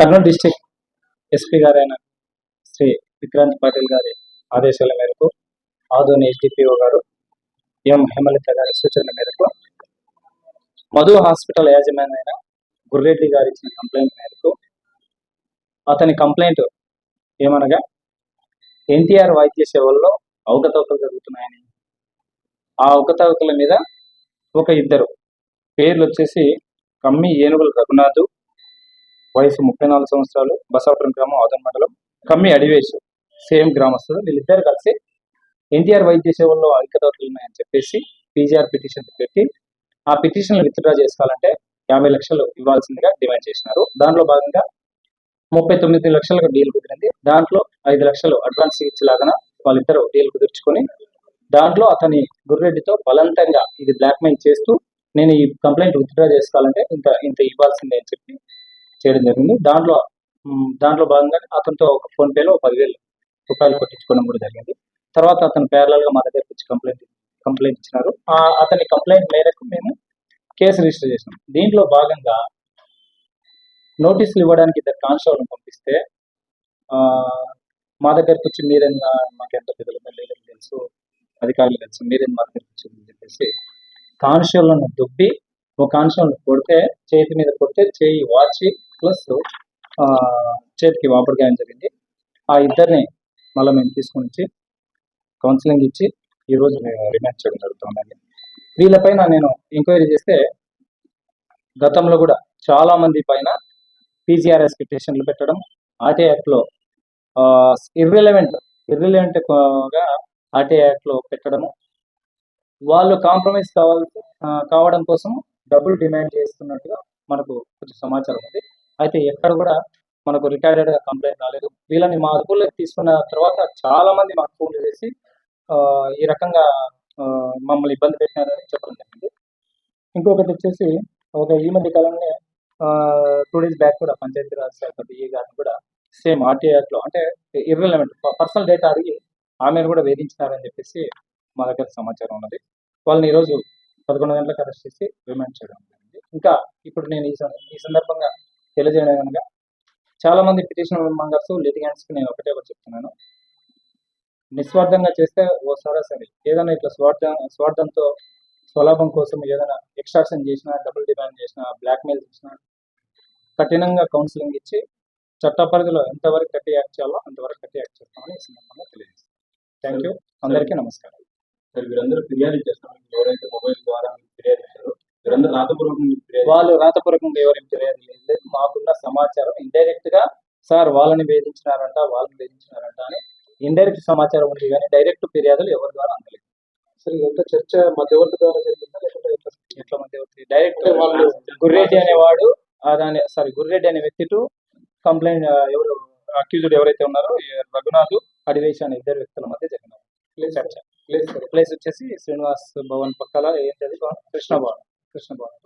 Kurnool district SP గారైన శ్రీ విక్రాంత్ పాటిల్ గారి ఆదేశాల మేరకు ఆదోని ఎస్డిపిఓ గారు ఎం హేమలత గారి సూచనల మేరకు మధు హాస్పిటల్ యాజమాన్యమైన గుర్రెడ్డి గారు ఇచ్చిన కంప్లైంట్ మేరకు అతని కంప్లైంట్ ఏమనగా ఎన్టీఆర్ వైద్య సేవల్లో అవకతవకలు జరుగుతున్నాయని. ఆ అవకతవకల మీద ఒక ఇద్దరు పేర్లు వచ్చేసి కమ్మి ఏనుగుల రఘునాథు వయసు ముప్పై నాలుగు సంవత్సరాలు బసాపురం గ్రామం ఆదన్ మండలం కమ్మి అడివేశు సేమ్ గ్రామస్తులు. వీళ్ళిద్దరు కలిసి ఎన్టీఆర్ వైద్య సేవల్లో ఐక్యతలు ఉన్నాయని చెప్పేసి పీజీఆర్ పిటిషన్ పెట్టి ఆ పిటిషన్ విత్డ్రా చేసుకోవాలంటే యాభై లక్షలు ఇవ్వాల్సిందిగా డిమాండ్ చేసినారు. దానిలో భాగంగా ముప్పై తొమ్మిది లక్షలకు డీల్ కుదిరింది. దాంట్లో ఐదు లక్షలు అడ్వాన్స్ ఇచ్చేలాగా వాళ్ళిద్దరూ డీల్ కుదుర్చుకొని దాంట్లో అతని గుర్రెడ్డితో బలవంతంగా ఇది బ్లాక్మెయిల్ చేస్తూ నేను ఈ కంప్లైంట్ విత్డ్రా చేసుకోవాలంటే ఇంత ఇంత ఇవ్వాల్సిందే అని చెప్పి చేయడం జరిగింది. దాంట్లో దాంట్లో భాగంగా అతనితో ఒక ఫోన్పేలో పదివేలు రూపాయలు కొట్టించుకోవడం కూడా జరిగింది. తర్వాత అతను parallel గా మా దగ్గరకు వచ్చి కంప్లైంట్ కంప్లైంట్ ఇచ్చినారు. ఆ అతని కంప్లైంట్ మేరకు మేము కేసు రిజిస్టర్ చేసినాం. దీంట్లో భాగంగా నోటీసులు ఇవ్వడానికి ఇద్దరు కానిస్టేబుల్ని పంపిస్తే మా దగ్గరకు వచ్చి మీరేనా మాకు ఎంత పెద్దలు లేదని తెలుసు అధికారులు తెలుసు మీరేం మా దగ్గరకు వచ్చిందని చెప్పేసి కానిస్టేబుల్ను దుబ్బి ఒక కానిస్టేబుల్ కొడితే చేతి మీద కొడితే చేయి వాచి ప్లస్ చేతికి వాపుడు గాయం జరిగింది. ఆ ఇద్దరిని మళ్ళీ మేము తీసుకొని వచ్చి కౌన్సిలింగ్ ఇచ్చి ఈరోజు మేము రిమాండ్ చేయడం జరుగుతుందండి. వీళ్ళపైన నేను ఎంక్వైరీ చేస్తే గతంలో కూడా చాలా మంది పైన పీజీఆర్ఎస్ పిటిషన్లు పెట్టడం ఆర్టీ యాక్ట్లో ఇర్రిలవెంట్ ఇర్రిలవెంట్గా ఆర్టీ యాక్ట్లో పెట్టడము వాళ్ళు కాంప్రమైజ్ కావాలి కావడం కోసం డబ్బులు డిమాండ్ చేస్తున్నట్టుగా మనకు కొంచెం సమాచారం ఉంది. అయితే ఎక్కడ కూడా మనకు రికార్డెడ్ కంప్లైంట్ రాలేదు. వీళ్ళని మా అదుపులోకి తీసుకున్న తర్వాత చాలా మంది మాకు ఫోన్ చేసి ఆ, ఈ రకంగా ఆ, మమ్మల్ని ఇబ్బంది పెట్టినారని చెప్పడం జరిగింది. ఇంకొకటి వచ్చేసి ఒక ఈ మధ్య కాలంలో టూ డేస్ బ్యాక్ కూడా పంచాయతీరాజ్ శాఖ డిఏ గారిని కూడా సేమ్ ఆర్టీఆర్ అంటే ఇర్రెలవెంట్ పర్సనల్ డేటా అడిగి ఆమెను కూడా వేధించినారని చెప్పేసి మా దగ్గర సమాచారం ఉన్నది. వాళ్ళని ఈరోజు పదకొండు గంటలకు అరెస్ట్ చేసి రిమాండ్ చేయడం జరిగింది. ఇంకా ఇప్పుడు నేను ఈ సందర్భంగా తెలియజేయడం కనుక చాలా మంది పిటిషన్ మెంబర్స్ లిటిగెంట్స్కి నేను ఒకటే ఒకటి చెప్తున్నాను. నిస్వార్థంగా చేస్తే ఓ సరాసరి ఏదైనా ఇట్లా స్వార్థ స్వార్థంతో స్వలాభం కోసం ఏదైనా ఎక్స్ట్రాక్షన్ చేసినా డబుల్ డిమాండ్ చేసినా బ్లాక్మెయిల్ చేసినా కఠినంగా కౌన్సిలింగ్ ఇచ్చి చట్ట పరిధిలో ఎంతవరకు కట్టి యాక్ట్ చేయాలో అంతవరకు కట్టి యాక్ట్ చేస్తామని ఈ సందర్భంగా తెలియజేస్తాను. థ్యాంక్ యూ అందరికీ నమస్కారం. సార్ వీరందరూ ఫిర్యాదు చేస్తాం ఎవరైతే మొబైల్ ద్వారా ఫిర్యాదు చేశారో వీరందరూ రాతపూర్వకంగా వాళ్ళు రాతపూర్వకంగా ఎవరికి ఫిర్యాదు లేదు మాకున్న సమాచారం ఇండైరెక్ట్గా సార్ వాళ్ళని వేధించినారంట వాళ్ళని వేధించినారంట అని ఇండైరెక్ట్ సమాచారం ఉంది కానీ డైరెక్ట్ ఫిర్యాదులు ఎవరి ద్వారా అందలేదు. సార్ ఇదంతా చర్చ మధ్యవర్తి ద్వారా జరిగిందా? లేకుంటే ఎట్లా? మధ్యవర్తి? డైరెక్ట్ వాళ్ళు గుర్రెడ్డి అనేవాడు ఆ దాని సారీ గుర్రెడ్డి అనే వ్యక్తి టు కంప్లైంట్ ఎవరు అక్యూజ్డ్ ఎవరైతే ఉన్నారో రఘునాథ్ అడివేశ్ అనే ఇద్దరు వ్యక్తుల మధ్య జరిగిన చర్చ. ప్లేస్ ప్లేస్ వచ్చేసి శ్రీనివాస్ భవన్ పక్కల ఏంటది? కృష్ణ భవన్ కృష్ణ భవన్